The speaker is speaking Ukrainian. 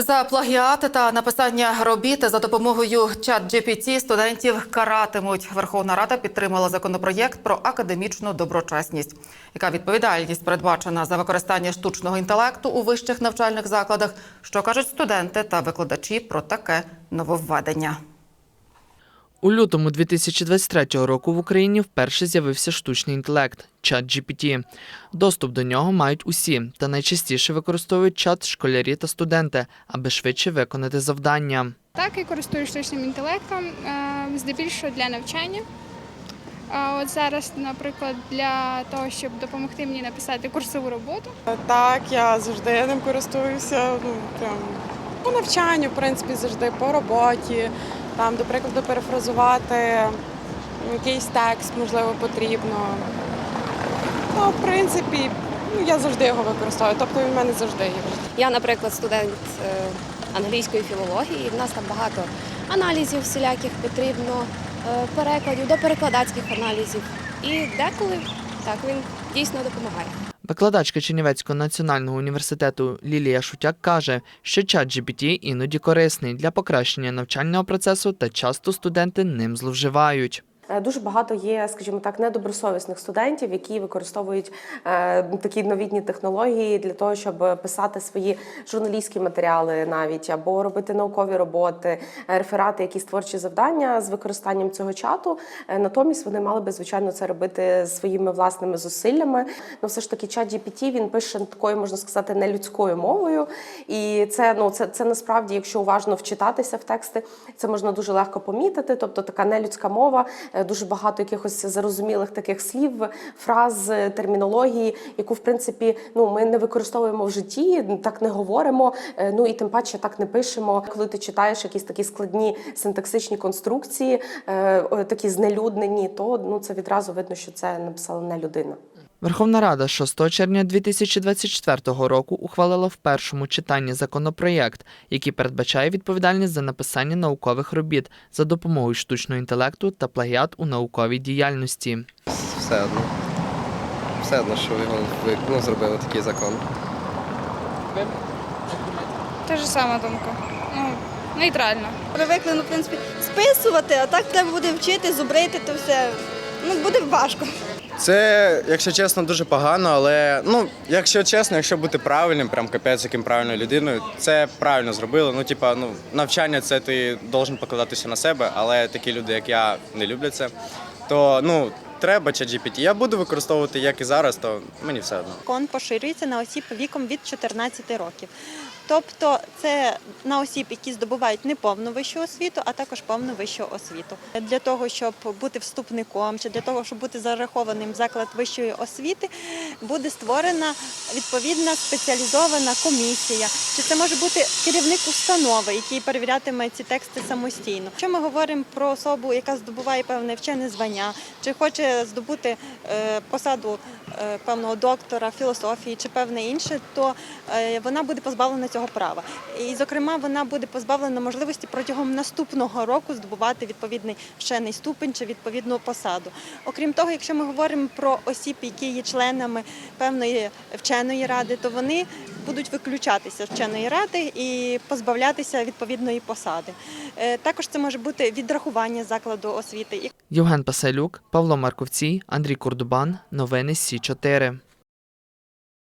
За плагіати та написання робіт за допомогою чат-GPT студентів каратимуть. Верховна Рада підтримала законопроєкт про академічну доброчесність. Яка відповідальність передбачена за використання штучного інтелекту у вищих навчальних закладах? Що кажуть студенти та викладачі про таке нововведення? У лютому 2023 року в Україні вперше з'явився штучний інтелект чат GPT. Доступ до нього мають усі, та найчастіше використовують чат школярі та студенти, аби швидше виконати завдання. Так, я користуюсь штучним інтелектом, е, здебільшого для навчання. От зараз, наприклад, для того, щоб допомогти мені написати курсову роботу. Так, я завжди ним користуюся. Ну прям по навчанню, в принципі, завжди по роботі. Там, до прикладу, перефразувати якийсь текст, можливо, потрібно. Ну, в принципі, ну, я завжди його використовую. Тобто він в мене завжди є. Я, наприклад, студент е, англійської філології, і в нас там багато аналізів всіляких потрібно, е, перекладів, до перекладацьких аналізів. І деколи так він дійсно допомагає. Викладачка Чернівецького національного університету Лілія Шутяк каже, що чат GPT іноді корисний для покращення навчального процесу та часто студенти ним зловживають. Е, Дуже багато є, скажімо так, недобросовісних студентів, які використовують е, такі новітні технології для того, щоб писати свої журналістські матеріали, навіть або робити наукові роботи, е, реферати, якісь творчі завдання з використанням цього чату. Натомість вони мали би звичайно це робити своїми власними зусиллями. Ну, все ж таки, чат GPT, він пише такою, можна сказати, нелюдською мовою. І це ну це, це насправді, якщо уважно вчитатися в тексти, це можна дуже легко помітити. Тобто така нелюдська мова, дуже багато якихось зарозумілих таких слів, фраз, е, термінології, яку в принципі ну ми не використовуємо в житті, так не говоримо. е, Ну і тим паче так не пишемо. Коли ти читаєш якісь такі складні синтаксичні конструкції, е, такі знелюднені, то ну це відразу видно, що це написала не людина. Верховна Рада 6 червня 2024 року ухвалила в першому читанні законопроєкт, який передбачає відповідальність за написання наукових робіт за допомогою штучного інтелекту та плагіат у науковій діяльності. все одно. Все одно, що його ви- ну, зробили такий закон. Та ж сама думка. Ну, нейтрально. Привикли, ну, в принципі, списувати, а так треба буде вчити, зубрити, то все. Ну, буде важко. Це, якщо чесно, дуже погано, але ну, якщо чесно, якщо бути правильним, прям капець яким правильною людиною, це правильно зробили. Ну, типа, ну, навчання це ти должен покладатися на себе, але такі люди, як я, не люблять це. То ну, треба ChatGPT. Я буду використовувати як і зараз, то мені все одно. Закон поширюється на осіб віком від 14 років. Тобто це на осіб, які здобувають не повну вищу освіту, а також повну вищу освіту. Для того, щоб бути вступником чи для того, щоб бути зарахованим в заклад вищої освіти, буде створена відповідна спеціалізована комісія. Чи це може бути керівник установи, який перевірятиме ці тексти самостійно? Якщо ми говоримо про особу, яка здобуває певне вчене звання, чи хоче здобути е, посаду е, певного доктора філософії чи певне інше, то е, вона буде позбавлена цього права. І, зокрема, вона буде позбавлена можливості протягом наступного року здобувати відповідний вчений ступень чи відповідну посаду. Окрім того, якщо ми говоримо про осіб, які є членами певної вченої ради, то вони будуть виключатися з вченої ради і позбавлятися відповідної посади. Е, Також це може бути відрахування закладу освіти. Євген Пасалюк, Павло Марковці, Андрій Курдубан. Новини Сі 4